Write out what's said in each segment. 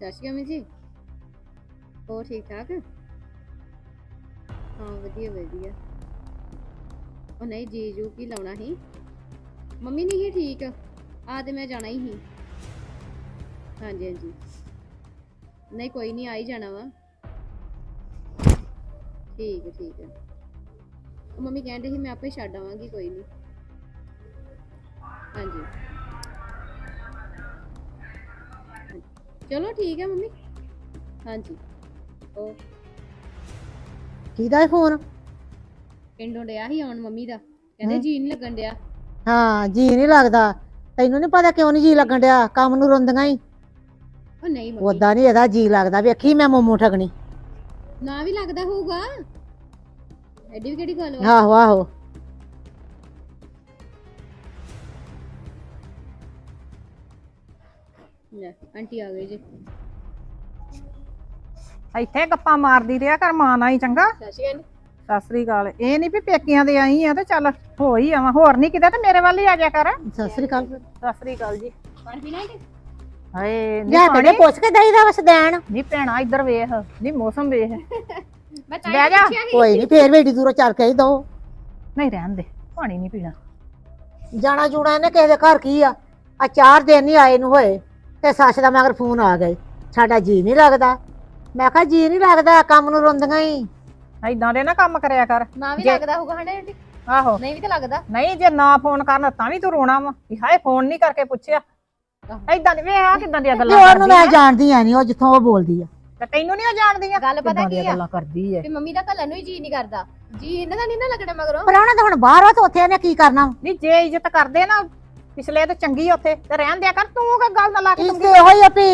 ਸਤਿ ਸ਼੍ਰੀ ਅਕਾਲ ਮੰਮੀ ਜੀ। ਹੋਰ ਠੀਕ ਠਾਕ? ਹਾਂ, ਵਧੀਆ ਵਧੀਆ। ਉਹ ਨਹੀਂ, ਜੀਜੂ ਕੀ ਲਾਉਣਾ ਸੀ? ਮੰਮੀ ਨਹੀਂ ਸੀ ਠੀਕ? ਆ ਤੇ ਮੈਂ ਜਾਣਾ ਹੀ ਸੀ। ਹਾਂਜੀ ਹਾਂਜੀ। ਨਹੀਂ, ਕੋਈ ਨਹੀਂ, ਆ ਹੀ ਜਾਣਾ ਵਾ। ਠੀਕ ਹੈ ਠੀਕ ਹੈ। ਉਹ ਮੰਮੀ ਕਹਿੰਦੇ ਸੀ ਮੈਂ ਆਪੇ ਛੱਡ ਆਵਾਂਗੀ, ਕੋਈ ਨਹੀਂ। ਹਾਂਜੀ। ਚਲੋ ਠੀਕ ਹੈ ਮੰਮੀ। ਹਾਂਜੀ। ਉਹ ਕਿਹਦਾ ਫੋਨ? ਪਿੰਡੋਂ ਡਿਆ ਸੀ ਆਉਣ ਮੰਮੀ ਦਾ। ਕਹਿੰਦੇ। ਜੀ ਨਹੀਂ ਲੱਗਣ ਡਿਆ। ਹਾਂ ਜੀ ਨਹੀਂ ਲੱਗਦਾ। ਤੈਨੂੰ ਨਹੀਂ ਪਤਾ ਕਿਉਂ ਨਹੀਂ ਜੀ ਲੱਗਣ ਡਿਆ? ਕੰਮ ਨੂੰ ਰੋਂਦੀਆਂ ਹੀ ਉਹ ਨਹੀਂ ਮੰਮੀ। ਉਦਾਂ ਨਹੀਂ ਇਹਦਾ ਜੀ ਲੱਗਦਾ। ਵੇਖੀ ਮੈਂ ਮੋਮੋ ਠਗਣੀ। ਨਾ ਵੀ ਲੱਗਦਾ ਹੋਊਗਾ। ਐਡੀ ਵੀ ਕਿਹੜੀ ਗੱਲ ਵਾ? ਆਹੋ ਆਹੋ। ਲੈ ਆਂਟੀ ਆ ਗਈ ਜੀ। ਇੱਥੇ ਗੱਪਾਂ ਮਾਰਦੀ ਰਿਹਾ ਕਰ ਮਾਂ ਨਾਲ ਹੀ ਚੰਗਾ। ਸਤਿ ਸ਼੍ਰੀ ਅਕਾਲ। ਸਤਿ ਸ੍ਰੀ ਅਕਾਲ। ਇਹ ਨਹੀਂ ਵੀ ਪੇਕੀਆਂ ਦੇ ਆਈ ਆ ਤੇ ਚੱਲ ਹੋ ਹੀ ਆਵਾਂ ਹੋਰ ਨਹੀਂ ਕਿਤੇ ਤੇ ਮੇਰੇ ਵੱਲ ਹੀ ਆ ਜਾ ਕਰ। ਸਤਿ ਸ੍ਰੀ ਅਕਾਲ। ਸਤਿ ਸ੍ਰੀ ਅਕਾਲ ਜੀ। ਪਾਣੀ ਪੀਣਾ ਹੈ ਹਾਏ ਨੀ ਜਾ ਕੇ ਪਾਣੀ- ਪੁੱਛ ਕੇ ਦਈਦਾ ਵਸ ਦੇਣ। ਨੀ ਭੈਣਾ ਇੱਧਰ ਵੇਖ ਨੀ ਮੌਸਮ ਵੇਖ। ਮੈਂ ਤਾਂ ਬਹਿ ਜਾ। ਪੁੱਛਿਆ ਸੀ। ਕੋਈ ਨਹੀਂ ਫੇਰ ਵੀ ਏਡੀ ਦੂਰੋਂ ਚੱਲ ਕੇ ਹੀ ਦੋ। ਨਹੀਂ ਰਹਿਣ ਦੇ ਪਾਣੀ ਨਹੀਂ ਪੀਣਾ। ਜਾਣਾ ਜੂਣਾ ਇਹਨੇ ਕਿਸੇ ਦੇ ਘਰ ਕੀ ਆ? ਆ ਚਾਰ ਦਿਨ ਨਹੀਂ ਆਏ ਨੂੰ ਹੋਏ। ਤੇ ਸੱਸ ਦਾ ਮਗਰ ਫੋਨ ਆ ਗਏ ਸਾਡਾ ਜੀ ਨਹੀਂ ਲੱਗਦਾ। ਮੈਂ ਕਿਹਾ ਜੀ ਨਹੀਂ ਲੱਗਦਾ ਕੰਮ ਨੂੰ ਰੋਂਦੀਆਂ ਹੀ। ਐਦਾਂ ਦੇ ਨਾ ਕੰਮ ਕਰਿਆ ਕਰ। ਨਾ ਵੀ ਜੇ- ਲੱਗਦਾ ਹੋਊਗਾ ਹਣੇ ਆਂਟੀ। ਆਹੋ। ਨਹੀਂ ਵੀ ਤਾਂ ਲੱਗਦਾ। ਨਹੀਂ ਜੇ ਨਾ ਫੋਨ ਕਰਨ ਤਾਂ ਵੀ ਤੂੰ ਰੋਣਾ ਵਾ। ਵੀ ਹਾਏ ਫੋਨ ਨਹੀਂ ਕਰਕੇ ਪੁੱਛਿਆ। ਐਦਾਂ ਦੀ ਆ ਕਿਦਾਂ ਦੀਆਂ ਤੇ ਗੱਲਾਂ ਉਹਨੂੰ ਕਰਦੀ ਮੈਂ ਆ। ਜਾਣਦੀ ਆ ਨਹੀਂ ਉਹ ਜਿੱਥੋਂ ਉਹ ਬੋਲਦੀ ਆ। ਤੇ ਤੈਨੂੰ ਨਹੀਂ ਉਹ ਜਾਣਦੀਆਂ ਗੱਲ ਪਤਾ ਕਿੱਦਾਂ ਕੀ ਦੀਆਂ ਆ? ਗੱਲਾਂ ਕਰਦੀ ਐ ਤੇ ਮੰਮੀ ਦਾ ਘੱਲਣ ਨੂੰ ਹੀ ਜੀ ਨਹੀਂ ਕਰਦਾ। ਜੀ ਇਹਨਾਂ ਦਾ ਨਹੀਂ ਨਾ ਲੱਗਣਾ ਮਗਰੋਂ। ਪਰ ਉਹਨੇ ਤਾਂ ਹੁਣ ਬਾਹਰ ਆ ਤੇ ਉੱਥੇ ਇਹਨੇ ਕੀ ਕਰਨਾ ਨਹੀਂ ਜੇ ਇੱਜ਼ਤ ਕਰਦੇ ਨਾ ਪਿਛਲੇ ਤੇ ਚੰਗੀ ਆ ਉੱਥੇ ਤੇ ਰਹਿਣ ਦਿਆ ਕਰ ਤੂੰ ਕਿ ਗੱਲ ਨਾ ਲਾ ਕੇ ਇਸ ਤੂੰ ਇਹੋ ਹੀ ਆ ਵੀ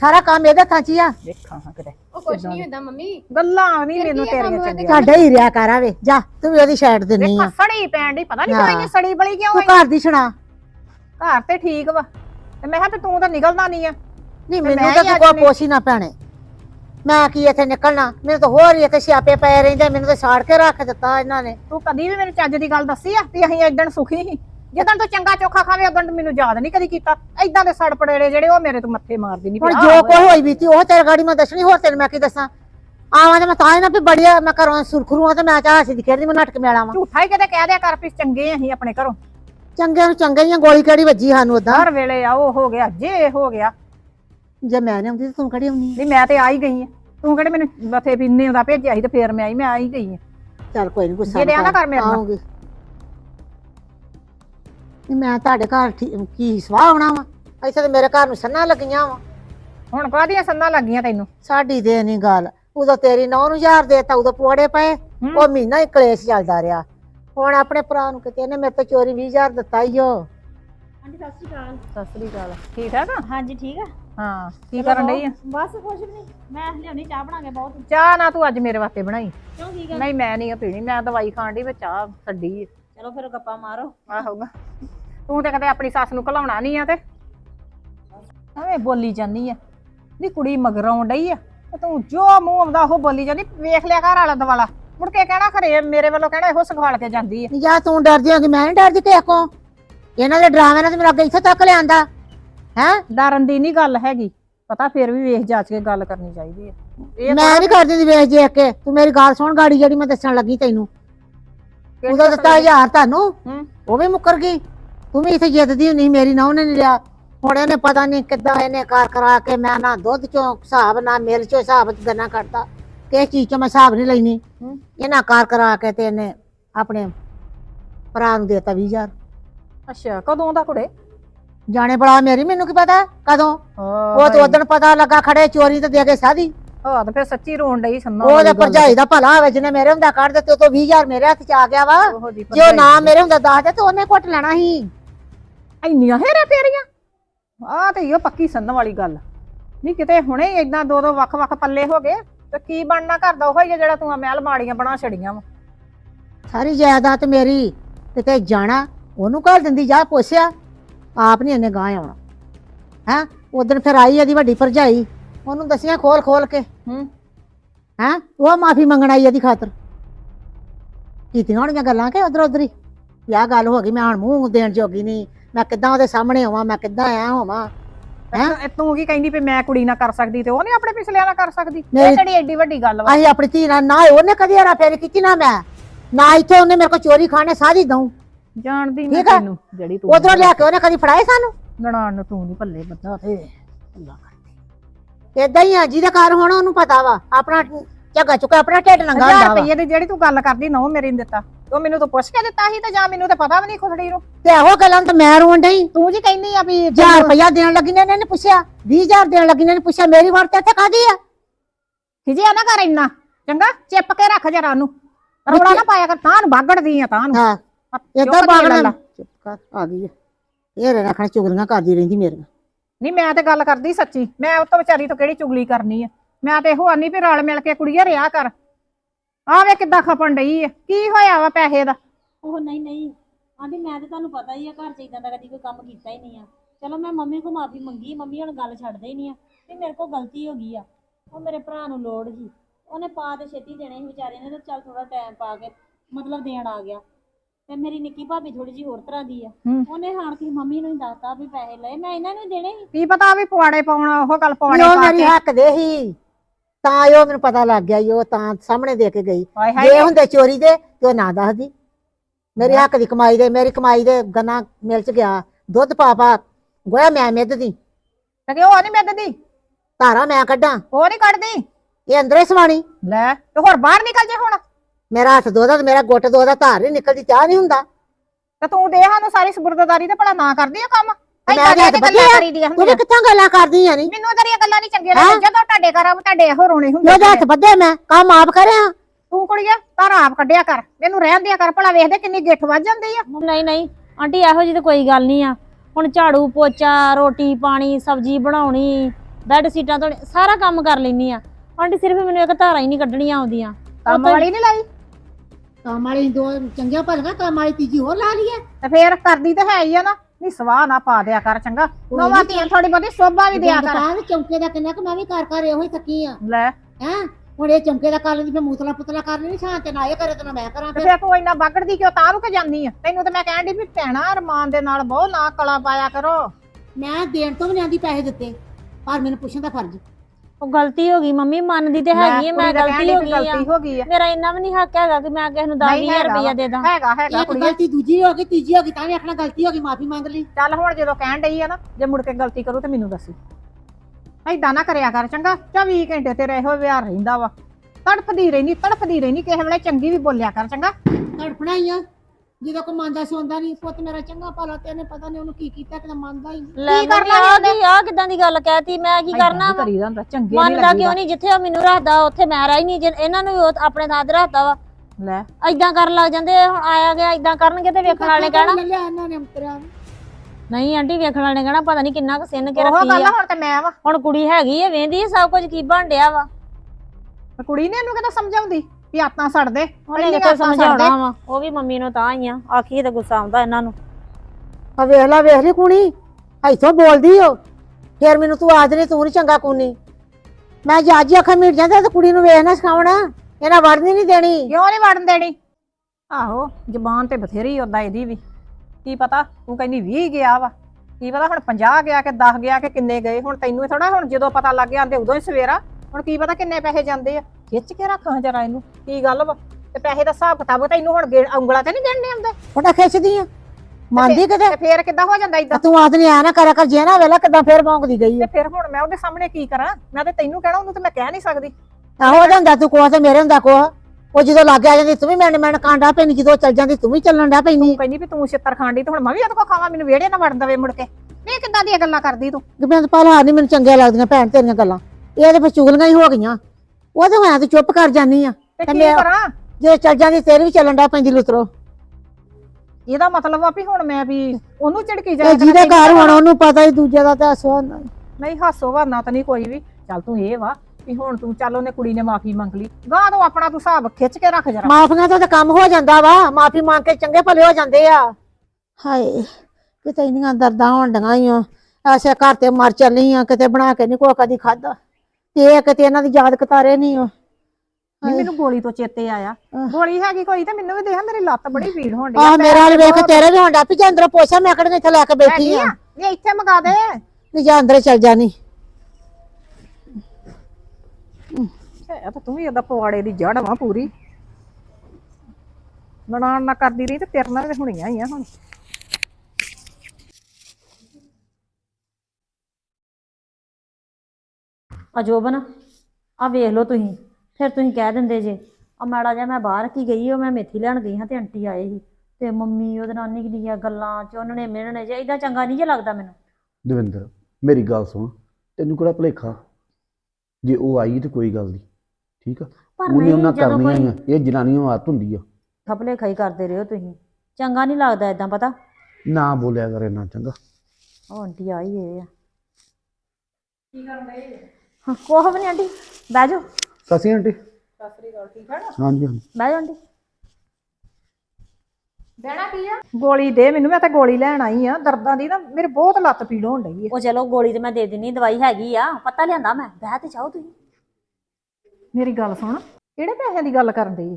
ਸਾਰਾ ਕੰਮ ਇਹਦੇ ਹੱਥਾਂ 'ਚ ਹੀ ਆ। ਵੇਖਾਂ ਹਾਂ ਕਿਤੇ। ਉਹ ਕੁਛ ਨਹੀਂ ਹੁੰਦਾ ਮੰਮੀ। ਗੱਲਾਂ ਨਹੀਂ ਮੈਨੂੰ ਤੇਰੀਆਂ ਚੰਗੀਆਂ ਤੁਹਾਡੇ ਹੀ ਰਿਆ ਕਰ ਆਵੇ। ਜਾ ਤੂੰ ਵੀ ਉਹਦੀ ਸਾਈਡ ਦਿੰਨੀ ਵੇਖਾਂ ਆ। ਸੜੀ ਪੈਣ ਦੀ ਪਤਾ ਨਹੀਂ ਹਾਂ। ਕਿਉਂ ਇੰਨੀ ਸੜੀ ਬਲੀ ਕਿਉਂ ਤੂੰ ਹੋਈ ਘਰ ਦੀ ਸੁਣਾ। ਘਰ ਤੇ ਠੀਕ ਵਾ। ਤੇ ਮੈਂ ਕਿਹਾ ਵੀ ਤੂੰ ਤਾਂ ਨਿਕਲਦਾ ਨਹੀਂ ਆ। ਨਹੀਂ ਮੈਨੂੰ ਮੈਂ ਤਾਂ ਕੋਈ ਪੋਸੀ ਨਾ ਪੈਣੇ ਮੈਂ ਕੀ ਇੱਥੇ ਨਿਕਲਣਾ? ਮੈਨੂੰ ਤਾਂ ਹੋਰ ਹੀ ਇੱਥੇ ਸਿਆਪੇ ਪਏ ਰਹਿੰਦੇ ਮੈਨੂੰ ਤਾਂ ਸਾੜ ਕੇ ਰੱਖ ਦਿੱਤਾ ਇਹਨਾਂ ਨੇ। ਤੂੰ ਕਦੀ ਵੀ ਮੈਨੂੰ ਚੱਜ ਦੀ ਗੱਲ ਦੱਸੀ ਆ ਵੀ ਅਸੀਂ ਏਦਣ ਸੁਖੀ ਸੀ? ਜਦੋਂ ਤੂੰ ਚੰਗਾ ਚੋਖਾ ਖਾਵੇ ਉਦੋਂ ਮੈਨੂੰ ਯਾਦ ਨਹੀਂ ਕਦੀ ਕੀਤਾ। ਐਦਾਂ ਦੇ ਸੜ ਪੜੇੜੇ ਜਿਹੜੇ ਉਹ ਮੇਰੇ ਤੋਂ ਮੱਥੇ ਮਾਰਦੀ ਨਹੀਂ ਹੁਣ ਜੋ ਕੋਈ ਹੋਈ ਬੀਤੀ ਉਹ ਤੇਰੇ ਗਾੜੀ ਮੈਂ ਦੱਸਣੀ ਹੋਰ ਤੈਨੂੰ ਮੈਂ ਕੀ ਦੱਸਾਂ? ਆਵਾਂ ਤੇ ਮੈਂ ਤਾਂ ਹੀ ਨਾ ਵੀ ਬੜੀਆ ਮੈਂ ਘਰੋਂ ਸੁਰਖਰੂ ਤੇ ਮੈਂ ਚਾਹ ਸੀ ਦੀ ਖੇਡਦੀ ਮੈਂ ਨੱਟ ਕੇ ਮੇਲਾ ਵਾਂ। ਝੂਠਾ ਹੀ ਕਿਤੇ ਕਹਿ ਦਿਆ ਕਰ ਵੀ ਚੰਗੇ ਅਸੀਂ ਆਪਣੇ ਘਰੋਂ। ਚੰਗੇ ਨੂੰ ਚੰਗੇ ਹੀ ਗੋਲੀ ਕਿਹੜੀ ਵੱਜੀ ਸਾਨੂੰ ਉਦਾਂ ਹਰ ਵੇਲੇ ਆ ਉਹ ਹੋ ਗਿਆ ਜੇ ਇਹ ਹੋ ਗਿਆ। ਜੇ ਮੈਂ ਨਹੀਂ ਆਉਂਦੀ ਤੇ ਤੂੰ ਕਿਹੜੀ ਆਉਣੀ ਨਹੀਂ ਮੈਂ ਤੇ ਆ ਹੀ ਗਈ ਆ। ਤੂੰ ਕਿਹੜੇ ਮੈਨੂੰ ਬਥੇ ਪੀਨੇ ਉਹਦਾ ਭੇਜਿਆ ਸੀ ਤੇ ਫੇਰ ਮੈਂ ਆਈ ਮੈਂ ਆ ਹੀ ਗਈ ਆ। ਚੱਲ ਕੋਈ ਨਹੀਂ ਗੁੱਸਾ ਆ ਨਾ ਕਰ ਮੇਰੇ ਨਾਲ। ਆਊਂਗੀ। ਨਹੀਂ ਮੈਂ ਤੁਹਾਡੇ ਘਰ ਠੀ- ਕੀ ਸਵਾਹ ਆਉਣਾ ਵਾ? ਇੱਥੇ ਤੇ ਮੇਰੇ ਘਰ ਨੂੰ ਸੰਨਾ ਲੱਗੀਆਂ ਵਾ। ਹੁਣ ਕਾਹਦੀਆਂ ਸੰਨਾਂ ਲੱਗੀਆਂ ਤੈਨੂੰ? ਸਾਡੀ ਦੇ ਨਹੀਂ ਗੱਲ। ਉਦੋਂ ਤੇਰੀ ਨੌ ਨੂੰ ਹਜ਼ਾਰ ਦੇਤਾ ਉਦੋਂ ਪੁਆੜੇ ਪਏ। ਹੂੰ। ਉਹ ਮਹੀਨਾ ਹੀ ਕਲੇਸ਼ ਚੱਲਦਾ ਰਿਹਾ। ਹੁਣ ਆਪਣੇ ਭਰਾ ਨੂੰ ਕਿਤੇ ਇਹਨੇ ਮੇਰੇ ਤੋਂ ਚੋਰੀ 20000 ਦਿੱਤਾ ਹੀ ਉਹ ਆਂਟੀ ਸਤਿ ਸ਼੍ਰੀ ਅਕਾਲ। ਸਤਿ ਸ੍ਰੀ ਅਕਾਲ। ਠੀਕ ਠਾਕ ਆ? ਹਾਂਜੀ ਠੀਕ ਆ। ਹਾਂ ਕੀ ਕਰਨ ਡਈ ਆ? ਬਸ ਕੁਛ ਵੀ ਨਹੀਂ ਮੈਂ ਲਿਆਉਣੀ ਚਾਹ ਬਣਾ ਕੇ ਬਹੁਤ। ਚਾਹ ਨਾ ਤੂੰ ਅੱਜ ਮੇਰੇ ਵਾਸਤੇ ਬਣਾਈ। ਕਿਉਂ ਕੀ ਗੱਲ? ਨਹੀਂ ਮੈਂ ਨਹੀਂ ਪੀਣੀ ਮੈਂ ਦਵਾਈ ਖਾਣ ਦੀ ਵਿੱਚ ਚਾਹ ਛੱਡੀ ਆ। ਚਲੋ ਫਿਰ ਗੱਪਾਂ ਮਾਰੋ। ਆਹੋਗਾ ਤੂੰ ਤੇ ਕਦੇ ਆਪਣੀ ਸੱਸ ਨੂੰ ਘਲਾਉਣਾ ਨਹੀਂ ਆ ਤੇ। ਐਵੇਂ ਬੋਲੀ ਜਾਂਦੀ ਆ। ਨੀ ਕੁੜੀ ਮਗਰੋਂ ਡਈ ਆ ਤੇ ਤੂੰ ਜੋ ਮੂੰਹ ਆਉਂਦਾ ਉਹ ਬੋਲੀ ਜਾਂਦੀ। ਵੇਖ ਲਿਆ ਘਰ ਵਾਲਾ ਦਵਾਲਾ। ਮੁੜ ਕੇ ਕਹਿਣਾ ਖਰੇ ਮੇਰੇ ਵੱਲੋਂ ਕਹਿਣਾ ਇਹੋ ਸੰਭਾਲ ਕੇ ਜਾਂਦੀ ਆ। ਜਾਂ ਤੂੰ ਡਰਦੀ ਹੋਗੀ ਮੈਂ ਨਹੀਂ ਡਰਦੀ ਕਿਸੇ ਕੋ ਇਹਨਾਂ ਦੇ ਡਰਾਮੇ ਨਾਲ ਤੇ ਮੇਰਾ ਅੱਗੇ ਇੱਥੇ ਤੱਕ ਲਿਆਂਦਾ। ਹੈ? ਡਰਨ ਦੀ ਨਹੀਂ ਗੱਲ ਹੈਗੀ। ਪਤਾ ਫਿਰ ਵੀ ਵੇਖ ਜਾਚ ਕੇ ਗੱਲ ਕਰਨੀ ਚਾਹੀਦੀ ਹੈ ਇਹ ਮੈਂ ਨਹੀਂ ਕਰਦੀ ਦੀ ਵੇਖ ਦੇਖ ਕੇ। ਤੂੰ ਮੇਰੀ ਗੱਲ ਸੁਣ ਗਾੜੀ ਜਿਹੜੀ ਮੈਂ ਦੱਸਣ ਲੱਗੀ ਤੈਨੂੰ। ਉਹਦਾ ਦਿੱਤਾ ਹਜ਼ਾਰ ਤੁਹਾਨੂੰ? ਹੂੰ। ਉਹ ਵੀ ਮੁੱਕਰ ਗਈ। ਤੂੰ ਵੀ ਇੱਥੇ ਜਿੱਦਦੀ ਹੁੰਨੀ ਮੇਰੀ ਨਾ ਉਹਨੇ ਨਹੀਂ ਲਿਆ। ਹੁਣ ਇਹਨੇ ਪਤਾ ਨਹੀਂ ਕਿੱਦਾਂ ਇਹਨੇ ਕਾਰ ਕਰਾ ਕੇ ਮੈਂ ਨਾ ਦੁੱਧ ਚੋਂ ਹਿਸਾਬ ਨਾ ਮਿਲ ਚੋਂ ਹਿਸਾਬ ਗੱਲਾਂ ਕਰਦਾ ਕਿਸ ਚੀਜ਼ ਚੋਂ ਮੈਂ ਹਿਸਾਬ ਨਹੀਂ ਲੈਣੀ ਹੂੰ। ਇਹਨਾਂ ਕਾਰ ਕਰਾ ਕੇ ਤੇ ਇਹਨੇ ਆਪਣੇ ਭਰਾ ਨੂੰ ਦੇਤਾ 20000 ਅੱਛਾ ਕਦੋਂ ਦਾ ਕੁੜੇ? ਜਾਣੇ ਬੜਾ ਮੇਰੀ ਮੈਨੂੰ ਕੀ ਪਤਾ? ਕਦੋਂ? ਉਹ ਤਾਂ ਉਦੋਂ ਪਤਾ ਲੱਗਾ ਖੜੇ ਚੋਰੀ ਤੇ ਦੇ ਕੇ ਸਾਦੀ। ਹਾਂ ਤੇ ਫਿਰ ਸੱਚੀ ਰੋਣ ਡਈ ਸੰਨਾ ਉਹਦੇ ਭਰਜਾਈ ਦਾ ਭਲਾ ਹੋਵੇ ਜਿਹਨੇ ਮੇਰੇ ਹੁੰਦਾ ਕੱਢ ਦਿੱਤੇ ਉਹ ਤੋਂ 20000 ਮੇਰੇ ਹੱਥ ਚ ਆ ਗਿਆ ਵਾ। ਜੇ ਉਹ ਨਾ ਮੇਰੇ ਹੁੰਦਾ ਦੱਸ ਦੇ ਤੇ ਉਹਨੇ ਘੁੱਟ ਲੈਣਾ ਸੀ। ਇੰਨੀਆਂ ਹੇਰੇ ਫੇਰੀਆਂ? ਆ ਤੇ ਇਹੋ ਪੱਕੀ ਸੰਨ ਵਾਲੀ ਗੱਲ। ਨਹੀਂ ਕਿਤੇ ਹੁਣੇ ਹੀ ਏਦਾਂ ਦੋ ਦੋ ਵੱਖ ਵੱਖ ਪੱਲੇ ਹੋ ਗਏ ਤੇ ਕੀ ਬਣਨਾ ਕਰਦਾ ਉਹ ਹੀ ਆ ਜਿਹੜਾ ਤੂੰ ਆ ਮਹਿਲ ਮਾੜੀਆਂ ਬਣਾ ਛੜੀਆਂ ਵਾ। ਸਾਰੀ ਜਾਇਦਾਦ ਮੇਰੀ ਕਿਤੇ ਜਾਣਾ ਉਹਨੂੰ ਘੱਲ ਦਿੰਦੀ ਜਾ ਪੁੱਛਿਆ। ਆਪ ਨਹੀਂ ਇਹਨੇ ਗਾਂ ਆਉਣਾ। ਹੈ? ਉਦੋਂ ਫਿਰ ਆਈ ਇਹਦੀ ਵੱਡੀ ਭਰਜਾਈ। ਉਹਨੂੰ ਦੱਸਿਆ ਖੋਲ ਖੋਲ ਕੇ। ਹੂੰ। ਹੈ? ਉਹ ਮਾਫੀ ਮੰਗਣ ਆਈ ਇਹਦੀ ਖਾਤਰ। ਕੀਤੀਆਂ ਹੋਣੀਆਂ ਗੱਲਾਂ ਕਿ ਉਧਰ ਉਧਰ ਹੀ? ਵੀ ਆਹ ਗੱਲ ਹੋ ਗਈ ਮੈਂ ਹੁਣ ਮੂੰਹ ਦੇਣ ਜੋਗੀ ਨਹੀਂ। ਮੈਂ ਕਿੱਦਾਂ ਉਹਦੇ ਸਾਹਮਣੇ ਆਵਾਂ ਮੈਂ ਕਿੱਦਾਂ ਆਇਆ ਹੋਵਾਂ? ਇਹ ਤੂੰ ਕੀ ਕਹਿੰਦੀ ਵੀ ਮੈਂ ਕੁੜੀ ਨਾਲ ਕਰ ਸਕਦੀ ਤੇ ਉਹ ਨਹੀਂ ਆਪਣੇ ਪਿਛਲਿਆਂ ਨਾਲ ਕਰ ਸਕਦੀ? ਇਹ ਕਿਹੜੀ ਐਡੀ ਵੱਡੀ ਗੱਲ ਵਾ? ਅਸੀਂ ਆਪਣੀ ਧੀ ਨਾਲ ਨਾ ਉਹਨੇ ਕਦੀ ਹਰਾ ਫੇਰ ਕੀਤੀ ਨਾ ਮੈਂ। ਨਾ ਇੱਥੇ ਉਹਨੇ ਮੇਰੇ ਕੋਲ ਚੋਰੀ ਖਾਣੇ ਸਾਰੀ ਦਊ। ਜਾਣਦੀ ਮੈਂ ਠੀਕ ਆ। ਤੈਨੂੰ ਜਿਹੜੀ ਤੂੰ ਉਧਰੋਂ ਲਿਆ ਕੇ ਉਹਨੇ ਕਦੀ ਫੜਾਏ ਸਾਨੂੰ? ਨਣਾਣ ਨੂੰ ਤੂੰ ਨਹੀਂ ਪੱਲੇ ਬੱਧਾ ਤੇ। ਏਦਾਂ ਹੀ ਆ ਜਿਹਦੇ ਘਰ ਹੋਣਾ ਉਹਨੂੰ ਪਤਾ ਵਾ ਆਪਣਾ ਝੱਗਾ ਚੁੱਕਾ ਆਪਣਾ ਢਿੱਡ ਨੰਗਾ ਹੁੰਦਾ ਵਾ। ਰੁਪਏ ਦੀ ਜਿਹੜੀ ਤੂੰ ਗੱਲ ਕਰਦੀ ਨਾ ਉਹ ਮੇਰੇ ਨੇ ਦਿੱਤਾ। ਉਹ ਮੈਨੂੰ ਤੂੰ ਪੁੱਛ ਕੇ ਦਿੱਤਾ ਸੀ ਤੇ ਜਾਂ ਮੈਨੂੰ ਤਾਂ ਪਤਾ ਵੀ ਨਹੀਂ ਖੁਸੜੀ ਨੂੰ ਤੇ ਇਹੋ ਗੱਲਾਂ ਤਾਂ ਮੈਂ ਰੋਣ ਡਈ। ਤੂੰ ਜੀ ਕਹਿੰਦੀ ਆ ਵੀ 1000 ਰੁਪਇਆ ਦੇਣ ਲੱਗੀ ਨੇ ਇਹਨੇ ਪੁੱਛਿਆ। 20000 ਦੇਣ ਲੱਗੀ ਨੇ ਇਹਨੇ ਪੁੱਛਿਆ ਮੇਰੀ ਵਾਰ ਤੇ ਇੱਥੇ ਕਾਦੀ ਆ? ਖਿਜਿਆ ਨਾ ਕਰ ਇੰਨਾ। ਚੰਗਾ ਚਿੱਪ ਕੇ ਰੱਖ ਜਰਾ ਉਹਨੂੰ। ਰੌਲਾ ਨਾ ਪਾਇਆ ਕਰ ਤਾਂ ਨੂੰ ਬਾਗੜਦੀ ਆ ਤਾਂ ਨੂੰ। ਹਾਂ। ਗੱਲਾਂ? ਚੁੱਪ ਕਰ ਆ ਗਈ ਆ। ਇਹ ਰੱਖਣਾ ਚੁਗਲੀਆਂ ਕਰਦੀ ਰਹਿੰਦੀ ਮੇਰੀਆਂ ਨਹੀਂ, ਮੈਂ ਤੇ ਗੱਲ ਕਰਦੀ ਸੱਚੀ। ਮੈਂ ਉਹ ਤੋਂ ਵਿਚਾਰੀ ਤੋਂ ਕਿਹੜੀ ਚੁਗਲੀ ਕਰਨੀ ਆ? ਮੈਂ ਤੇ ਇਹੋ ਆਨੀ ਵੀ ਰਲ ਮਿਲ ਕੇ ਕੁੜੀਏ ਰਿਆ ਕਰ। ਆ ਵੇ ਕਿੱਦਾਂ ਖਪਣ ਡਈ ਆ? ਕੀ ਹੋਇਆ ਵਾ ਪੈਸੇ ਦਾ? ਉਹ ਨਹੀਂ ਨਹੀਂ। ਆਂਟੀ, ਮੈਂ ਤੇ ਤੁਹਾਨੂੰ ਪਤਾ ਹੀ ਆ, ਘਰ ਚ ਇਦਾਂ ਦਾ ਕਦੀ ਕੋਈ ਕੰਮ ਕੀਤਾ ਹੀ ਨਹੀਂ ਆ। ਚਲੋ, ਮੈਂ ਮੰਮੀ ਕੋ ਮਾਫੀ ਮੰਗੀ, ਮੰਮੀ ਹੁਣ ਗੱਲ ਛੱਡਦੇ ਹੀ ਨਹੀਂ ਆ। ਵੀ ਮੇਰੇ ਕੋਲ ਗਲਤੀ ਹੋ ਗਈ ਆ। ਉਹ ਮੇਰੇ ਭਰਾ ਨੂੰ ਲੋੜ ਸੀ। ਉਹਨੇ ਪਾ ਤੇ ਛੇਤੀ ਦੇਣੇ ਸੀ ਵਿਚਾਰੇ ਨੇ ਤੇ ਚੱਲ ਥੋੜਾ ਟਾਈਮ ਪਾ ਕੇ ਮਤਲਬ ਦੇਣ ਆ ਗਿਆ। ਤੇ ਮੇਰੀ ਨਿੱਕੀ ਭਾਬੀ ਥੋੜੀ ਜੀ ਹੋਰ ਤਰ੍ਹਾਂ ਦੀ ਆ। ਹੂੰ। ਉਹਨੇ ਹਾਣ ਕੇ ਮੰਮੀ ਨੂੰ ਹੀ ਦੱਸਤਾ ਵੀ ਪੈਸੇ ਲਏ। ਮੈਂ ਇਹਨਾਂ ਨੂੰ ਹੀ ਦੇਣੇ ਸੀ। ਕੀ ਪਤਾ ਵੀ ਪਵਾੜੇ ਪਾਉਣ ਉਹ ਗੱਲ ਪਵਾੜੇ ਉਹ ਪਾ ਮੇਰੀ ਕੇ। ਹੱਕ ਦੇ ਹੀ ਤਾਂ ਉਹ ਮੈਨੂੰ ਪਤਾ ਲੱਗ ਗਿਆ ਈ ਉਹ ਤਾਂ ਸਾਹਮਣੇ ਦੇ ਕੇ ਗਈ। ਹਾਏ ਜੇ ਹਾਏ ਹੁੰਦੇ ਚੋਰੀ ਦੇ ਤੇ ਉਹ ਨਾ ਦੱਸਦੀ। ਮੇਰੀ ਹੱਕ ਦੀ ਕਮਾਈ ਦੇ ਮੇਰੀ ਕਮਾਈ ਦੇ ਗੰਨਾ ਮਿਲ ਚ ਗਿਆ। ਦੁੱਧ ਪਾ ਪਾ ਗੋਇਆ ਮੈਂ ਮਿੱਧ ਦੀ ਤੇ ਕਿ ਉਹ ਨਹੀਂ ਮਿੱਦਦੀ ਧਾਰਾ ਮੈਂ ਕੱਢਾਂ। ਉਹ ਨਹੀਂ ਕੱਢਦੀ? ਇਹ ਅੰਦਰੇ ਸਵਾਣੀ ਲੈ ਤੇ ਹੋਰ ਬਾਹਰ ਨਿਕਲ ਜੇ ਹੁਣ। ਮੇਰਾ ਹੱਥ ਦੋਦਾ ਤੇ ਮੇਰਾ ਗੁੱਟ ਦੋਦਾ ਧਾਰ ਨਹੀਂ ਨਿਕਲਦੀ ਚਾਹ ਨਹੀਂ ਹੁੰਦਾ। ਤੇ ਤੂੰ ਦੇ ਸਾਨੂੰ ਸਾਰੀ ਸਬੁਰਦਦਾਰੀ ਤੇ ਭਲਾ ਨਾ ਕਰਦੀ ਆ ਕੰਮ। ਮੈਂ ਏਦਾਂ ਦੀਆਂ ਹੱਥ ਗੱਲਾਂ ਬੱਧੇ ਆ। ਕਰੀਦੀਆਂ ਤੂੰ ਵੀ ਹੁੰਦੀਆਂ ਕਿੱਥੋਂ ਗੱਲਾਂ ਕਰਦੀ ਆ ਨਹੀਂ ਮੈਨੂੰ ਤੇਰੀਆਂ ਗੱਲਾਂ ਨਹੀਂ ਚੰਗੀਆਂ ਲੱਗਦੀਆਂ। ਜਦੋਂ ਤੁਹਾਡੇ ਘਰ ਆ ਤੁਹਾਡੇ ਇਹੋ ਰੋਣੇ ਹੁੰਦੇ ਉਹਦੇ ਹੱਥ ਬੱਧੇ ਮੈਂ? ਕੰਮ ਆਪ ਕਰਿਆ? ਤੂੰ ਕੁੜੀਆ ਤਾਰਾ ਆਪ ਕੱਢਿਆ ਕਰ। ਮੈਨੂੰ ਰਹਿਣ ਦਿਆ ਕਰ ਭਲਾ ਵੇਖਦੇ ਕਿੰਨੀ ਗਿੱਠ ਵੱਜ ਜਾਂਦੀ ਆ। ਨਹੀਂ ਨਹੀਂ ਆਂਟੀ ਇਹੋ ਜਿਹੀ ਤਾਂ ਕੋਈ ਗੱਲ ਨਹੀਂ ਆ। ਹੁਣ ਝਾੜੂ ਪੋਚਾ ਰੋਟੀ ਪਾਣੀ ਸਬਜ਼ੀ ਬਣਾਉਣੀ ਬੈੱਡ ਸੀਟਾਂ ਧੋਣੀ ਸਾਰਾ ਕੰਮ ਕਰ ਲੈਣੀ ਆ। ਆਂਟੀ ਸਿਰਫ ਮੈਨੂੰ ਇੱਕ ਧਾਰਾ ਹੀ ਨਹੀਂ ਕੱਢਣੀਆਂ ਆਉਂਦੀਆਂ। ਕੰਮ ਵਾਲੀ ਨਹੀਂ ਲਾਈ? ਕੰਮ ਵਾਲੀ ਦੋ ਚੰਗੀਆਂ ਭਲੀਆਂ ਕੰਮ ਵਾਲੀ ਤੀਜੀ ਹੋਰ ਲਾ ਲਈਏ। ਤੇ ਫੇਰ ਕਰਦੀ ਤੇ ਹੈ ਹੀ ਆ ਨਾ। ਨਹੀਂ ਸਵਾਹ ਨਾ ਪਾ ਦਿਆ ਕਰ ਚੰਗਾ। ਨਵਾਂ ਧੀਆਂ ਥੋੜੀ ਬਹੁਤੀ ਸੋਭਾ ਵੀ ਦਿਆ ਕਰ। ਤਾਂ ਚੌਂਕੇ ਦਾ ਕਿੰਨਾ ਕਿ ਮੈਂ ਵੀ ਕਰ ਕਰ ਇਹੋ ਹੀ ਥੱਕੀ ਆ। ਲੈ। ਹੈ? ਹੁਣ ਇਹ ਚੌਂਕੇ ਦਾ ਕਰ ਲੈਂਦੀ ਫਿਰ ਮੂਤਲਾ ਪੁਤਲਾ ਕਰ ਲੈਣੀ ਛਾਂ ਤੇ ਨਾ ਇਹ ਕਰੇ ਤੇ ਨਾ ਮੈਂ ਕਰਾਂ ਤੇ ਫਿਰ। ਫੇਰ ਤੂੰ ਇੰਨਾ ਬਾਗੜਦੀ ਕਿਉਂ? ਤਾਂ ਰੁਕ ਜਾਂਦੀ ਆ। ਤੈਨੂੰ ਤੇ ਮੈਂ ਕਹਿਣ ਦੀ ਵੀ ਭੈਣਾ ਅਰਮਾਨ ਦੇ ਨਾਲ ਬਹੁਤ ਨਾ ਕਲਾ ਪਾਇਆ ਕਰੋ। ਮੈਂ ਦੇਣ ਤੋਂ ਵੀ ਨਹੀਂ ਆਂਦੀ ਪੈਸੇ ਦਿੱਤੇ ਪਰ ਮੈਨੂੰ ਪੁੱਛਣ ਦਾ ਫਰਜ਼। ਉਹ ਗਲਤੀ ਹੋ ਗਈ ਮੰਮੀ ਮੰਨਦੀ ਤੇ ਹੈਗੀ ਆ ਮੈਂ ਕੁੜੀ ਦਾ ਕਹਿਣ ਗਲਤੀ ਡਈ ਹੋ ਵੀ ਗਈ ਆ। ਗਲਤੀ ਹੋ ਗਈ ਆ। ਮੇਰਾ ਇੰਨਾ ਵੀ ਨਹੀਂ ਹੱਕ ਹੈਗਾ ਕਿ ਮੈਂ ਕਿਸੇ ਨੂੰ ਨਹੀਂ 10000 ਹੈਗਾ ਰੁਪਇਆ। ਦੇ ਦਾਂ। ਹੈਗਾ ਹੈਗਾ ਇੱਕ ਕੁੜੀਏ। ਗਲਤੀ ਦੂਜੀ ਹੋ ਗਈ ਤੀਜੀ ਹੋ ਗਈ ਤਾਂ ਵੀ ਆਖਣਾ ਗਲਤੀ ਹੋ ਗਈ ਮਾਫੀ ਮੰਗ ਲਈ। ਚੱਲ ਹੁਣ ਜਦੋਂ ਕਹਿਣ ਡਈ ਆ ਨਾ ਜੇ ਮੁੜ ਕੇ ਗਲਤੀ ਕਰੂ ਤੇ ਮੈਨੂੰ ਦੱਸੀ। ਐਦਾਂ ਨਾ ਕਰਿਆ ਕਰ ਚੰਗਾ 24 ਘੰਟੇ ਤੇਰਾ ਇਹੋ ਵਿਹਾਰ ਰਹਿੰਦਾ ਵਾ। ਤੜਫਦੀ ਰਹਿਨੀ ਤੜਫਦੀ ਰਹਿਨੀ ਕਿਸੇ ਵੇਲੇ ਚੰਗੀ ਵੀ ਬੋਲਿਆ ਕਰ ਚੰਗਾ। ਤੜਫਣਾ ਹੀ ਆ। ਜਦੋਂ ਕੋ ਮੰਨਦਾ ਸੌਂਦਾ ਨਹੀਂ। ਪੁੱਤ ਮੇਰਾ ਚੰਗਾ ਭਲਾ ਤੇ ਇਹਨੇ ਪਤਾ ਨਹੀਂ ਉਹਨੂੰ ਕੀ ਕੀਤਾ ਕਿ ਮੰਨਦਾ ਹੀ। ਲੈ ਕੀ ਕਰਨਾ ਆ ਕੀ ਆ ਕਿਦਾਂ ਦੀ ਗੱਲ ਕਹਿਤੀ? ਮੈਂ ਕੀ ਕਰਨਾ ਵਾ? ਕਰੀਦਾ ਹੁੰਦਾ ਚੰਗੇ ਮੰਨਦਾ ਕਿਉਂ ਨਹੀਂ? ਜਿੱਥੇ ਉਹ ਮੈਨੂੰ ਰੱਖਦਾ ਉੱਥੇ ਮੈਂ ਰਹਿ ਨਹੀਂ। ਜੇ ਇਹਨਾਂ ਨੂੰ ਵੀ ਉਹ ਆਪਣੇ ਥਾਂ ਤੇ ਰੱਖਦਾ ਵਾ। ਲੈ। ਐਦਾਂ ਕਰਨ ਲੱਗ ਜਾਂਦੇ ਆ, ਹੁਣ ਆਇਆ ਗਿਆ ਐਦਾਂ ਕਰਨਗੇ ਤੇ ਵੇਖਣ ਵਾਲੇ ਕਹਿਣਾ। ਲੈ ਲਿਆ ਇਹਨਾਂ ਨੇ ਅੰਤਰਿਆ ਨਹੀਂ ਆਂਟੀ ਵੇਖਣ ਵਾਲੇ ਨੇ ਕਹਿਣਾ ਪਤਾ ਨਹੀਂ ਕਿੰਨਾ ਕੁ ਸਿੰਨ ਕੇ ਉਹ ਰੱਖੀ ਗੱਲ ਆ ਹੁਣ ਤੇ ਮੈਂ ਵਾ। ਹੁਣ ਕੁੜੀ ਹੈਗੀ ਆ ਵੇਂਦੀ ਸਭ ਕੁਝ ਕੀ ਬਣ ਡਿਆ ਵਾ? ਕੁੜੀ ਨੇ ਇਹਨੂੰ ਕਿਤੇ ਸਮਝਾਉਂਦੀ? ਵੀ ਆਤਾਂ ਛੱਡ ਦੇ ਉਹਨੇ ਪਹਿਲੀ ਆਤਾਂ ਸਮਝਾਉਣਾ। ਵਾ ਉਹ ਵੀ ਮੰਮੀ ਨੂੰ ਤਾਂ ਹੀ ਆ ਆਖੀ ਤੇ ਗੁੱਸਾ ਆਉਂਦਾ ਇਹਨਾਂ ਨੂੰ। ਆ ਵੇਖ ਲੈ ਵੇਖ ਲਈ ਕੁਣੀ ਇੱਥੋਂ ਬੋਲਦੀ ਓ। ਫੇਰ ਮੈਨੂੰ ਤੂੰ ਆਜ ਨਹੀਂ ਤੂੰ ਨਹੀਂ ਚੰਗਾ ਕੁਨੀ। ਮੈਂ ਜੇ ਅੱਜ ਹੀ ਅੱਖਾਂ ਮੀਟ ਜਾਂਦਾ ਤੇ ਕੁੜੀ ਨੂੰ ਵੇਖ ਨਾ ਸਿਖਾਉਣਾ। ਇਹਨਾਂ ਵੜਨੀ ਨਹੀਂ ਦੇਣੀ। ਕਿਉਂ ਨਹੀਂ ਵੜਨ ਦੇਣੀ? ਆਹੋ ਜ਼ਬਾਨ ਤੇ ਬਥੇਰੀ ਓਦਾਂ ਇਹਦੀ ਵੀ। ਕੀ ਪਤਾ ਤੂੰ ਕਹਿੰਦੀ 20 ਗਿਆ ਵਾ। ਕੀ ਪਤਾ ਹੁਣ 50 ਗਿਆ ਕਿ 10 ਗਿਆ ਕਿ ਕਿੰਨੇ ਗਏ ਹੁਣ ਤੈਨੂੰ ਥੋੜਾ ਹੁਣ ਜਦੋਂ ਪਤਾ ਲੱਗ ਗਿਆ ਆਂਦੇ ਉਦੋਂ ਹੀ ਸਵੇਰਾ। ਹੁਣ ਕੀ ਪਤਾ ਕਿੰਨੇ ਪੈਸੇ ਜਾਂਦੇ ਆ। ਖਿੱਚ ਕੇ ਰੱਖ ਜਰਾ ਇਹਨੂੰ ਕੀ ਗੱਲ ਵਾ? ਤੇ ਪੈਸੇ ਦਾ ਹਿਸਾਬ ਕਿਤਾਬ ਤੈਨੂੰ ਹੁਣ ਗੇ- ਉਂਗਲਾਂ ਤੇ ਨਹੀਂ ਗਿਣਨੇ ਆਉਂਦੇ। ਉਹਦਾ ਖਿੱਚਦੀ ਆ। ਮੰਨਦੀ ਕਿਤੇ? ਤੇ ਫੇਰ ਕਿੱਦਾਂ ਹੋ ਜਾਂਦਾ ਇਦਾਂ ਤੂੰ ਆਦ ਨਹੀਂ ਆ ਨਾ ਕਰਿਆ ਕਰ ਜੇ ਨਾ ਵੇਲਾ ਕਿਦਾਂ ਫੇਰ ਭੌਂਕਦੀ ਗਈ ਤੇ ਆ ਫਿਰ ਹੁਣ ਮੈਂ ਉਹਦੇ ਸਾਹਮਣੇ ਕੀ ਕਰਾਂ? ਮੈਂ ਤੇ ਤੈਨੂੰ ਕਹਿਣਾ ਉਹਨੂੰ ਤੇ ਮੈਂ ਕਹਿ ਨਹੀਂ ਸਕਦੀ। ਆਹੋ ਉਹਦਾ ਹੁੰਦਾ ਤੂੰ ਕੋਹ ਤੇ ਮੇਰੇ ਹੁੰਦਾ ਕੋਹ। ਉਹ ਜਦੋਂ ਲੱਗ ਆ ਜਾਂਦੀ ਤੂੰ ਵੀ ਮੈਨ ਮੈਨ ਕਾਂਡਾ ਪੈਣੀ ਜਦੋਂ ਚੱਲ ਜਾਂਦੀ ਤੂੰ ਵੀ ਚੱਲਣ ਡਿਆ ਪੈਣੀ ਤੂੰ ਕਹਿੰਦੀ ਵੀ ਤੂੰ ਛਿੱਤਰ ਖਾਂਡੀ ਤੇ ਹੁਣ ਮੈਂ ਵੀ ਉਹਦੇ ਕੋ ਖਾਵਾਂ ਮੈਨੂੰ ਵਿਹੜੇ ਨਾ ਵੜਨ ਦਵੇ ਮੁੜ ਕੇ। ਇਹ ਕਿੱਦਾਂ ਦੀਆਂ ਗੱਲਾਂ ਕਰਦੀ ਤੂੰ? ਮੈਂ ਤਾਂ ਪਹਿਲਾਂ ਨਹੀਂ ਮੈਨੂੰ ਚੰਗੀਆਂ ਲੱਗਦੀਆਂ ਭੈਣ ਤੇਰੀਆਂ ਗੱਲਾਂ। ਇਹ ਤੇ ਫਿਰ ਚੁਗਲੀਆਂ ਹੀ ਹੋ ਗਈਆਂ। ਉਹਦੇ ਹੋਇਆ ਤੂੰ ਚੁੱਪ ਕਰ ਜਾਨੀ ਆ। ਤੇ ਕੀ ਮੈਂ- ਕਰਾਂ? ਜੇ ਚੱਲ ਜਾਂਦੀ ਤੇਰੇ ਵੀ ਚੱਲਣ ਡਿਆ ਪੈਂਦੀ ਲੁਤਰੋ। ਇਹਦਾ ਮਤਲਬ ਆ ਵੀ ਹੁਣ ਮੈਂ ਵੀ ਉਹਨੂੰ ਝਿੜਕੀ ਇਹ ਜਾਇਆ ਜਿਹਦੇ ਘਰ ਹੁਣ ਉਹਨੂੰ ਪਤਾ ਹੀ ਦੂਜੇ ਦਾ ਤਾਂ ਸੋ ਨਹੀਂ ਹਾਸੋ ਬਹਾਨਾ ਤਾਂ ਨਹੀਂ ਕੋਈ ਵੀ। ਚੱਲ ਤੂੰ ਇਹ ਵਾ ਵੀ ਹੁਣ ਤੂੰ ਚੱਲ ਉਹਨੇ ਕੁੜੀ ਨੇ ਮਾਫੀ ਮੰਗ ਲਈ। ਗਾਂ ਤੋਂ ਆਪਣਾ ਤੂੰ ਹਿਸਾਬ ਖਿੱਚ ਕੇ ਰੱਖ ਜਰਾ। ਮਾਫੀਆਂ ਤੋਂ ਤਾਂ ਕੰਮ ਹੋ ਜਾਂਦਾ ਵਾ। ਮਾਫੀ ਮੰਗ ਕੇ ਚੰਗੇ ਭਲੇ ਹੋ ਜਾਂਦੇ ਆ। ਹਾਏ ਕਿਤੇ ਇੰਨੀਆਂ ਦਰਦਾਂ ਹੋਣ ਡੀਆਂ ਈ ਓ ਐਸੇ ਘਰ ਤੇ ਮਰ ਚੱਲੀ ਆ ਕਿਤੇ ਬਣਾ ਕੇ ਨਹੀਂ ਕੋ ਕਦੀ ਖਾਦਾ ਤੇ ਇਹ ਕਿਤੇ ਇਹਨਾਂ ਦੀ ਯਾਦ ਕਤਾਰੇ ਨਹੀਂ ਨਹੀਂ ਮੈਨੂੰ ਗੋਲੀ ਤੋਂ ਚੇਤੇ ਆਇਆ। ਗੋਲੀ ਹੈਗੀ ਕੋਈ ਤੇ ਮੈਨੂੰ ਵੀ ਦੇਖ ਮੇਰੀ ਲੱਤ ਬੜੀ ਪੀੜ ਹੋਣ ਆਹ ਮੇਰਾ ਵਾਲ ਵੇਖ ਤੇਰੇ ਵੀ ਡਿਆ ਵੀ ਜੇ ਅੰਦਰੋਂ ਪੋਛਾ ਮੈਂ ਕਿਹੜੇ ਇੱਥੇ ਲੈ ਕੇ ਬੈਠੀ ਆ। ਨਹੀਂ ਇੱਥੇ ਮਗਾ ਦੇ। ਨਹੀਂ ਜਾ ਅੰਦਰੇ ਚੱਲ ਜਾਨੀ ਹੈ ਤਾਂ ਤੂੰ ਵੀ ਉਹਦਾ ਪਵਾੜੇ ਦੀ ਜੜ ਵਾ ਪੂਰੀ। ਨਨਾਣ ਨਾ ਕਰਦੀ ਰਹੀ ਤੇ ਤੇਰੇ ਨਾਲ ਵੀ ਹੋਣੀਆਂ ਹੀ ਆ ਹੁਣ। ਅਜੋਬਨ ਆ ਵੇਖ ਲਓ ਤੁਸੀਂ ਫਿਰ ਤੁਸੀਂ ਕਹਿ ਦਿੰਦੇ ਜੇ ਆ ਮਾੜਾ ਜਿਹਾ ਮੈਂ ਬਾਹਰ ਕੀ ਗਈ ਉਹ ਮੈਂ ਮੇਥੀ ਲੈਣ ਗਈ ਹਾਂ ਤੇ ਆਂਟੀ ਆਏ ਸੀ ਤੇ ਮੰਮੀ ਉਹਦੇ ਨਾਲ ਨਿਕਲੀਆਂ ਗੱਲਾਂ ਚੋਨਣੇ ਮਿਲਣੇ ਜੇ ਇਦਾਂ ਚੰਗਾ ਨਹੀਂ ਜੇ ਲੱਗਦਾ ਮੈਨੂੰ। ਦਵਿੰਦਰ ਮੇਰੀ ਗੱਲ ਸੁਣ ਤੈਨੂੰ ਕਿਹੜਾ ਭੁਲੇਖਾ? ਜੇ ਉਹ ਆਈ ਤੇ ਕੋਈ ਗੱਲ ਨਹੀਂ ਠੀਕ ਆ? ਪਰ ਉਹਨੇ ਨਹੀਂ ਉਹਨਾਂ ਜਦੋਂ ਕਰਨੀਆਂ ਹੀ ਆ ਇਹ ਜਨਾਨੀਆਂ ਨੂੰ ਆਦਤ ਹੁੰਦੀ ਆ। ਖਪਲੇ ਖਾਈ ਕਰਦੇ ਰਹੋ ਤੁਸੀਂ ਚੰਗਾ ਨਹੀਂ ਲੱਗਦਾ ਇਦਾਂ ਪਤਾ। ਨਾ ਬੋਲਿਆ ਕਰ ਇੰਨਾ ਚੰਗਾ। ਉਹ ਆਂਟੀ ਆਈ ਏ ਆ। ਕੀ ਕਰਦੇ ਹਾਂ ਕੋਹ ਵੀ ਨਹੀਂ ਆਂਟੀ ਬਹਿ ਜਾਓ। ਸਸੀ ਆਂਟੀ। ਸਸਰੀ ਗੱਲ ਠੀਕ ਹੈ ਹਾਂਜੀ ਹਾਂਜੀ। ਬਹਿ ਜਾਓ ਆਂਟੀ। ਗੋਲੀ ਦੇ ਮੈਨੂੰ ਮੈਂ ਤਾਂ ਗੋਲੀ ਲੈਣ ਆਈ ਆ ਦਰਦਾਂ ਦੀ ਨਾ ਮੇਰੇ ਬਹੁਤ ਲੱਤ ਪੀੜ ਹੋਣ ਡਈ ਆ। ਉਹ ਚਲੋ ਗੋਲੀ ਤੇ ਮੈਂ ਦੇ ਦਿੰਨੀ ਦਵਾਈ ਹੈਗੀ ਆ ਪਤਾ ਲਿਆਂਦਾ ਮੈਂ ਬਹਿ ਤੇ ਜਾਓ ਤੁਸੀਂ। ਮੇਰੀ ਗੱਲ ਸੁਣ ਕਿਹੜੇ ਪੈਸਿਆਂ ਦੀ ਗੱਲ ਕਰਨ ਡਈ?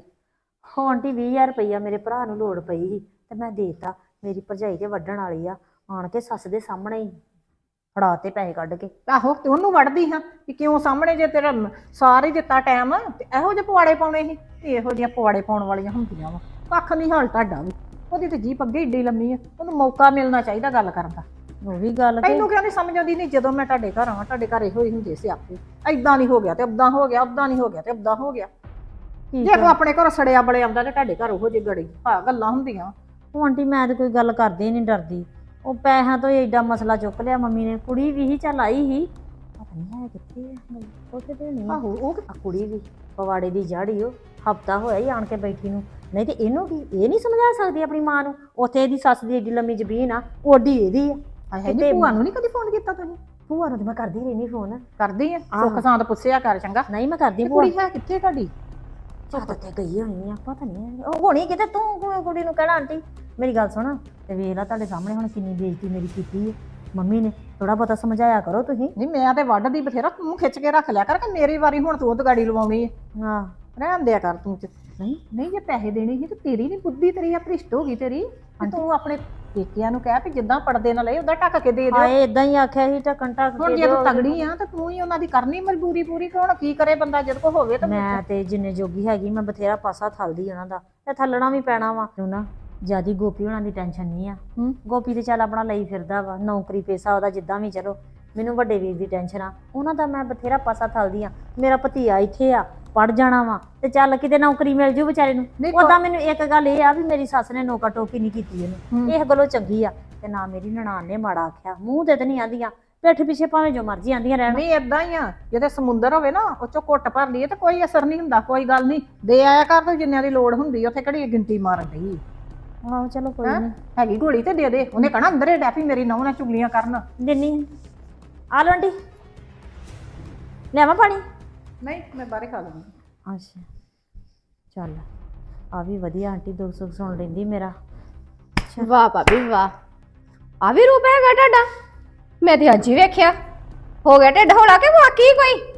ਹੋ ਆਂਟੀ 20000 ਰੁਪਈਆ ਮੇਰੇ ਭਰਾ ਨੂੰ ਲੋੜ ਪਈ ਸੀ ਤੇ ਮੈਂ ਦੇਤਾ। ਮੇਰੀ ਭਰਜਾਈ ਤੇ ਵੱਢਣ ਵਾਲੀ ਆ ਆਣ ਕੇ ਸੱਸ ਦੇ ਸਾਹਮਣੇ ਹੀ। ਫੜਾ ਤੇ ਪੈਸੇ ਕੱਢ ਕੇ। ਆਹੋ ਤੇ ਉਹਨੂੰ ਵੜਦੀ ਹਾਂ ਕਿ ਕਿਉਂ ਸਾਹਮਣੇ ਜੇ ਤੇਰਾ ਸਾਰੇ ਦਿੱਤਾ ਟਾਈਮ ਤੇ ਇਹੋ ਜਿਹੇ ਪਵਾੜੇ ਪਾਉਣੇ ਸੀ। ਤੇ ਇਹੋ ਜਿਹੀਆਂ ਪਵਾੜੇ ਪਾਉਣ ਵਾਲੀਆਂ ਹੁੰਦੀਆਂ ਵਾ। ਕੱਖ ਨਹੀਂ ਹਾਲ ਤੁਹਾਡਾ ਵੀ। ਉਹਦੀ ਤੇ ਜੀਪ ਅੱਗੇ ਏਡੀ ਲੰਮੀ ਆ ਉਹਨੂੰ ਮੌਕਾ ਮਿਲਣਾ ਚਾਹੀਦਾ ਗੱਲ ਕਰਨ ਦਾ। ਉਹ ਵੀ ਗੱਲ ਕਿ ਤੈਨੂੰ ਕਿਉਂ ਨਹੀਂ ਸਮਝ ਆਉਂਦੀ? ਨਹੀਂ ਜਦੋਂ ਮੈਂ ਤੁਹਾਡੇ ਘਰ ਆਵਾਂ ਤੁਹਾਡੇ ਘਰ ਇਹੋ ਹੀ ਹੁੰਦੇ ਸੀ ਆਪੇ। ਐਦਾਂ ਨਹੀਂ ਹੋ ਗਿਆ ਤੇ ਉਦਾਂ ਹੋ ਗਿਆ ਉਦਾਂ ਨਹੀਂ ਹੋ ਗਿਆ ਤੇ ਉਦਾਂ ਹੋ ਗਿਆ। ਜੇ ਆਪਣੇ ਘਰ ਸੜਿਆ ਬੜੇ ਆਉਂਦਾ ਤੇ ਤੁਹਾਡੇ ਘਰ ਉਹੋ ਜਿਹੀ ਗੜੀ ਹਾਂ ਗੱਲਾਂ ਹੁੰਦੀਆਂ। ਉਹ ਆਂਟੀ ਮੈਂ ਤੇ ਕੋਈ ਗੱਲ ਕਰਦੀ ਨਹੀਂ ਡਰਦੀ। ਉਹ ਪੈਸਿਆਂ ਤੋਂ ਹੀ ਐਡਾ ਮਸਲਾ ਚੁੱਕ ਲਿਆ ਮੰਮੀ ਨੇ ਕੁੜੀ ਵੀ ਹੀ ਚੱਲ ਆਈ ਸੀ ਪਤਾ ਨਹੀਂ ਹੈ ਕਿੱਥੇ ਆ ਉੱਥੇ ਤੇ ਨਹੀਂ ਆਹੋ ਉਹ ਆ ਕੁੜੀ ਵੀ ਪਵਾੜੇ ਦੀ ਜੜੀ ਉਹ ਹਫਤਾ ਹੋਇਆ ਹੀ ਆਣ ਕੇ ਬੈਠੀ ਨੂੰ। ਨਹੀਂ ਤੇ ਇਹਨੂੰ ਕੀ ਇਹ ਨਹੀਂ ਸਮਝਾ ਸਕਦੀ ਆਪਣੀ ਮਾਂ ਨੂੰ ਉੱਥੇ ਇਹਦੀ ਸੱਸ ਦੀ ਏਡੀ ਲੰਮੀ ਜ਼ਬੀਨ ਆ ਓਡੀ ਇਹਦੀ ਆ। ਹੈ ਕਿਤੇ- ਨਹੀਂ ਭੂਆ ਨੂੰ ਨਹੀਂ ਕਦੀ ਫੋਨ ਕੀਤਾ ਤੁਸੀਂ? ਭੂਆ ਨੂੰ ਤੇ ਮੈਂ ਕਰਦੀ ਰਹਿਣੀ ਫੋਨ ਕਰਦੀ ਆ ਆਹੋ। ਸੁੱਖ ਸਾਂਦ ਪੁੱਛਿਆ ਕਰ ਚੰਗਾ। ਨਹੀਂ ਮੈਂ ਕਰਦੀ ਤੇ ਭੂਆ ਕੁੜੀ ਹੈ ਕਿੱਥੇ ਤੁਹਾਡੀ? ਛੱਤ ਤੇ ਗਈ ਹੋਣੀ ਆ ਪਤਾ ਨਹੀਂ ਉਹ ਹੋਣੀ ਕਿਤੇ ਤੂੰ ਕੁ- ਕੁੜੀ ਨੂੰ ਕਹਿਣਾ ਆਂਟੀ। ਮੇਰੀ ਗੱਲ ਸੁਣ ਤੇ ਵੇਖ ਲੈ ਤੁਹਾਡੇ ਸਾਹਮਣੇ ਹੁਣ ਕਿੰਨੀ ਬੇਇੱਜ਼ਤੀ ਮੇਰੀ ਕੀਤੀ ਹੈ। ਮੰਮੀ ਨੇ ਥੋੜਾ ਬਹੁਤਾ ਸਮਝਾਇਆ ਕਰੋ ਤੁਸੀਂ। ਨਹੀਂ ਮੈਂ ਤੇ ਵੱਢਦੀ ਬਥੇਰਾ ਤੂੰ ਖਿੱਚ ਕੇ ਰੱਖ ਲਿਆ ਕਰ ਕਿ ਮੇਰੀ ਵਾਰੀ ਹੁਣ ਤੂੰ ਉਹ ਗਾੜੀ ਲਵਾਉਣੀ ਹੈ। ਹਾਂ। ਰਹਿਣ ਦਿਆ ਕਰ ਤੂੰ ਤੇ। ਨਹੀਂ ਨਹੀਂ ਜੇ ਪੈਸੇ ਦੇਣੇ ਸੀ ਤੇ ਤੇਰੀ ਨਹੀਂ ਬੁੱਧੀ ਤੇਰੀ ਆ ਭ੍ਰਿਸ਼ਟ ਹੋ ਗਈ ਤੇਰੀ। ਤੇ ਤੂੰ ਆਪਣੇ ਪੇਕਿਆਂ ਨੂੰ ਕਹਿ ਵੀ ਜਿੱਦਾਂ ਪੜਦੇ ਨਾਲ ਲਏ ਉਦਾਂ ਟੱਕ ਕੇ ਦੇ ਦਿਓ। ਹਾਏ ਇਦਾਂ ਹੀ ਆਖਿਆ ਸੀ ਟਕਣ ਟਕ ਹੁਣ ਜੇ ਤੂੰ ਤਗੜੀ ਆ ਤਾਂ ਤੂੰ ਹੀ ਉਹਨਾਂ ਦੀ ਕਰਨੀ ਮਜਬੂਰੀ ਪੂਰੀ ਕੌਣ ਕੀ ਕਰੇ ਬੰਦਾ ਜਦ ਕੋ ਹੋਵੇ ਤਾਂ ਮੈਂ ਤੇ ਜਿੰਨੇ ਜੋਗੀ ਹੈਗੀ ਮੈਂ ਬਥੇਰਾ ਪਾਸਾ ਥਲਦੀ ਉਹਨਾਂ ਦਾ। ਤੇ ਥੱਲਣਾ ਵੀ ਪੈਣਾ ਵਾ। ਨਾ? ਜਿਆਦੀ ਗੋਪੀ ਹੋਣਾ ਦੀ ਟੈਨਸ਼ਨ ਨਹੀਂ ਆ। ਹੂੰ। ਗੋਪੀ ਤੇ ਚੱਲ ਆਪਣਾ ਲਈ ਫਿਰਦਾ ਵਾ ਨੌਕਰੀ ਪੇਸਾ ਉਹਦਾ ਜਿੱਦਾਂ ਵੀ ਚਲੋ। ਮੈਨੂੰ ਵੱਡੇ ਵੀਰ ਦੀ ਟੈਨਸ਼ਨ ਆ। ਉਹਨਾਂ ਦਾ ਮੈਂ ਬਥੇਰਾ ਪਾਸਾ ਥਲਦੀ ਆ। ਮੇਰਾ ਭਤੀਆ ਇੱਥੇ ਆ ਪੜ ਜਾਣਾ ਵਾ ਤੇ ਚੱਲ ਕਿਤੇ ਨੌਕਰੀ ਮਿਲ ਜੂ ਵਿਚਾਰੇ ਨੂੰ। ਨਹੀਂ ਉਹਦਾ ਮੈਨੂੰ ਇੱਕ ਗੱਲ ਇਹ ਆ ਵੀ ਮੇਰੀ ਸੱਸ ਨੇ ਨੋਕਾ ਟੋਕੀ ਨਹੀਂ ਕੀਤੀ ਇਹਨੂੰ। ਇਹ ਗੱਲੋਂ ਚੰਗੀ ਆ। ਤੇ ਨਾ ਮੇਰੀ ਨਨਾਣ ਨੇ ਮਾੜਾ ਆਖਿਆ। ਮੂੰਹ ਤੇ ਤਾਂ ਨਹੀਂ ਆਂਦੀਆਂ। ਪਿੱਠ ਪਿੱਛੇ ਭਾਵੇਂ ਜੋ ਮਰਜ਼ੀ ਆਂਦੀਆਂ ਰਹਿਣ। ਨਹੀਂ ਇਦਾਂ ਹੀ ਆ। ਜਿਹਦੇ ਸਮੁੰਦਰ ਹੋਵੇ ਨਾ ਉਹ ਚੋਂ ਘੁੱਟ ਭਰ ਲਈਏ ਤੇ ਕੋਈ ਅਸਰ ਨਹੀਂ ਹੁੰਦਾ ਕੋਈ ਗੱਲ ਨਹੀਂ। ਦੇ ਆਇਆ ਕਰ ਤੂੰ ਜਿੰਨਿਆਂ ਦੀ ਲੋੜ ਹੁੰਦੀ ਉੱਥੇ ਕਿਹੜੀ ਗਿਣਤੀ ਮਾਰਨ ਡਈ? ਆਹੋ ਚਲੋ ਕੋਈ ਹੈਂ? ਨਹੀਂ ਹੈਗੀ ਗੋਲੀ ਤੇ ਦੇ ਦੇ। ਉਹਨੇ ਕਹਣਾ ਅੰਦਰੇ ਡੈਫੀ ਮੇਰੀ ਨਹੁੰ ਨਾਲ ਚੁਗਲੀਆਂ ਕਰਨ। ਦਿੰਨੀ ਆ। ਲਓ ਆਂਟੀ। ਲਿਆਵਾਂ ਪਾਣੀ? ਨਹੀਂ ਮੈਂ ਬਾਹਰੇ ਖਾ ਲਵਾਂਗੀ ਅੱਛਾ। ਚੱਲ ਆ ਵੀ ਵਧੀਆ ਆਂਟੀ ਦੁੱਖ ਸੁੱਖ ਸੁਣ ਲੈਂਦੀ ਮੇਰਾ। ਵਾਹ ਭਾਬੀ ਵਾਹ। ਆ ਵੀ ਰੂਪ ਹੈਗਾ ਤੁਹਾਡਾ। ਮੈਂ ਤੇ ਅੱਜ ਹੀ ਵੇਖਿਆ। ਹੋ ਗਿਆ ਢਿੱਡ ਹੌਲਾ ਕਿ ਵਾਕਈ ਕੋਈ?